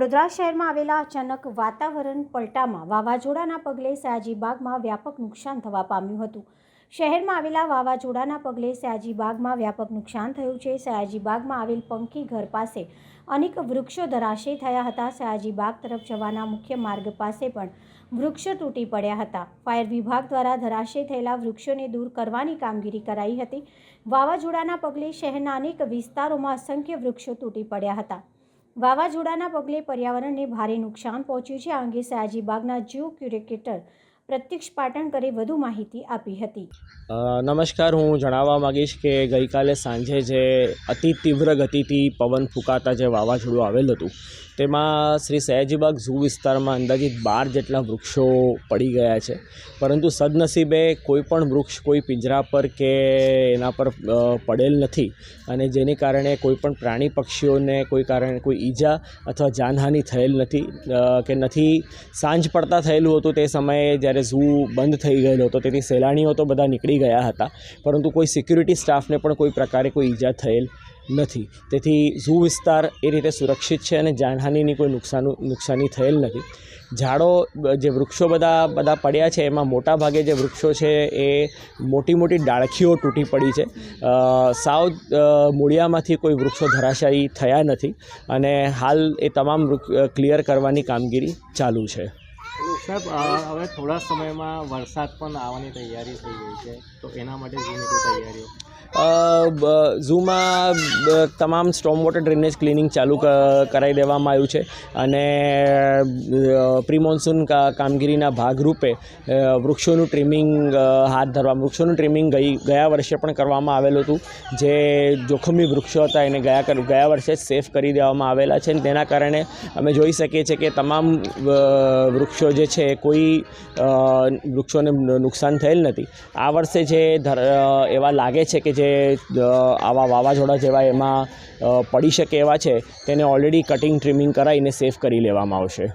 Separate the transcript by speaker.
Speaker 1: વડોદરા શહેરમાં આવેલા અચાનક વાતાવરણ પલટામાં વાવાઝોડાના પગલે સયાજીબાગમાં વ્યાપક નુકસાન થવા પામ્યું હતું. શહેરમાં આવેલા વાવાઝોડાના પગલે સયાજીબાગમાં વ્યાપક નુકસાન થયું છે. સયાજીબાગમાં આવેલ પંખી ઘર પાસે અનેક વૃક્ષો ધરાશય થયા હતા. સયાજીબાગ તરફ જવાના મુખ્ય માર્ગ પાસે પણ વૃક્ષો તૂટી પડ્યા હતા. ફાયર વિભાગ દ્વારા ધરાશય થયેલા વૃક્ષોને દૂર કરવાની કામગીરી કરાઈ હતી. વાવાઝોડાના પગલે શહેરના અનેક વિસ્તારોમાં અસંખ્ય વૃક્ષો તૂટી પડ્યા હતા. વાવાઝોડાના પગલે પર્યાવરણને ભારે નુકસાન પહોંચ્યું છે. આ અંગે સયાજીબાગના જીઓ ક્યુરેકેટર પ્રત્યક્ષ પાટણકરે વધુ માહિતી આપી હતી.
Speaker 2: નમસ્કાર. હું જણાવવા માગીશ કે ગઈકાલે સાંજે જે અતિ તીવ્ર ગતિથી પવન ફૂંકાતા જે વાવાઝોડું આવેલ હતું, તેમાં શ્રી સયાજીબાગ ઝૂ વિસ્તારમાં અંદાજિત બાર જેટલા વૃક્ષો પડી ગયા છે. પરંતુ સદનસીબે કોઈ પણ વૃક્ષ, કોઈ પિંજરા પર કે એના પર પડેલ નથી અને જેને કારણે કોઈ પણ પ્રાણી પક્ષીઓને કોઈ કારણે કોઈ ઈજા અથવા જાનહાનિ થયેલ નથી કે નથી સાંજ પડતા થયેલું હતું તે સમયે જ્યારે ઝૂ બંધ થઈ ગયેલો હતો. તેથી સહેલાણીઓ તો બધા નીકળી ગયા હતા. પરંતુ કોઈ સિક્યુરિટી સ્ટાફને પણ કોઈ પ્રકારે કોઈ ઈજા થયેલ નથી. તેથી ઝૂ વિસ્તાર એ રીતે સુરક્ષિત છે અને જાનહાનિની કોઈ નુકસાન, નુકસાની થયેલ નથી. ઝાડો, જે વૃક્ષો બધા બધા પડ્યા છે, એમાં મોટા ભાગે જે વૃક્ષો છે એ મોટી મોટી ડાળખીઓ તૂટી પડી છે. સાવ મૂળિયામાંથી કોઈ વૃક્ષો ધરાશાયી થયા નથી. અને હાલ એ તમામ ક્લિયર કરવાની કામગીરી ચાલુ છે.
Speaker 3: સાહેબ હવે થોડા સમયમાં વરસાદ પણ આવવાની તૈયારી થઈ ગઈ છે, તો એના માટે તૈયારીઓ?
Speaker 2: ઝૂમાં તમામ સ્ટોમ વોટર ડ્રેનેજ ક્લિનિંગ ચાલુ કરાવી દેવામાં આવ્યું છે અને પ્રી મોન્સૂન કામગીરીના ભાગરૂપે વૃક્ષોનું ટ્રીમિંગ હાથ ધરવા, વૃક્ષોનું ટ્રીમિંગ ગઈ, ગયા વર્ષે પણ કરવામાં આવેલું હતું. જે જોખમી વૃક્ષો હતા એને ગયા ગયા વર્ષે સેફ કરી દેવામાં આવેલા છે તેના કારણે અમે જોઈ શકીએ છીએ કે તમામ વૃક્ષો જે છે, કોઈ વૃક્ષોને નુકસાન થયેલ નથી. આ વર્ષે જે એવા લાગે છે કે જે આવા વાવાઝોડા જેવા એમાં પડી શકે એવા છે, તેને ઓલરેડી કટિંગ ટ્રીમિંગ કરાવીને સેફ કરી લેવામાં આવશે.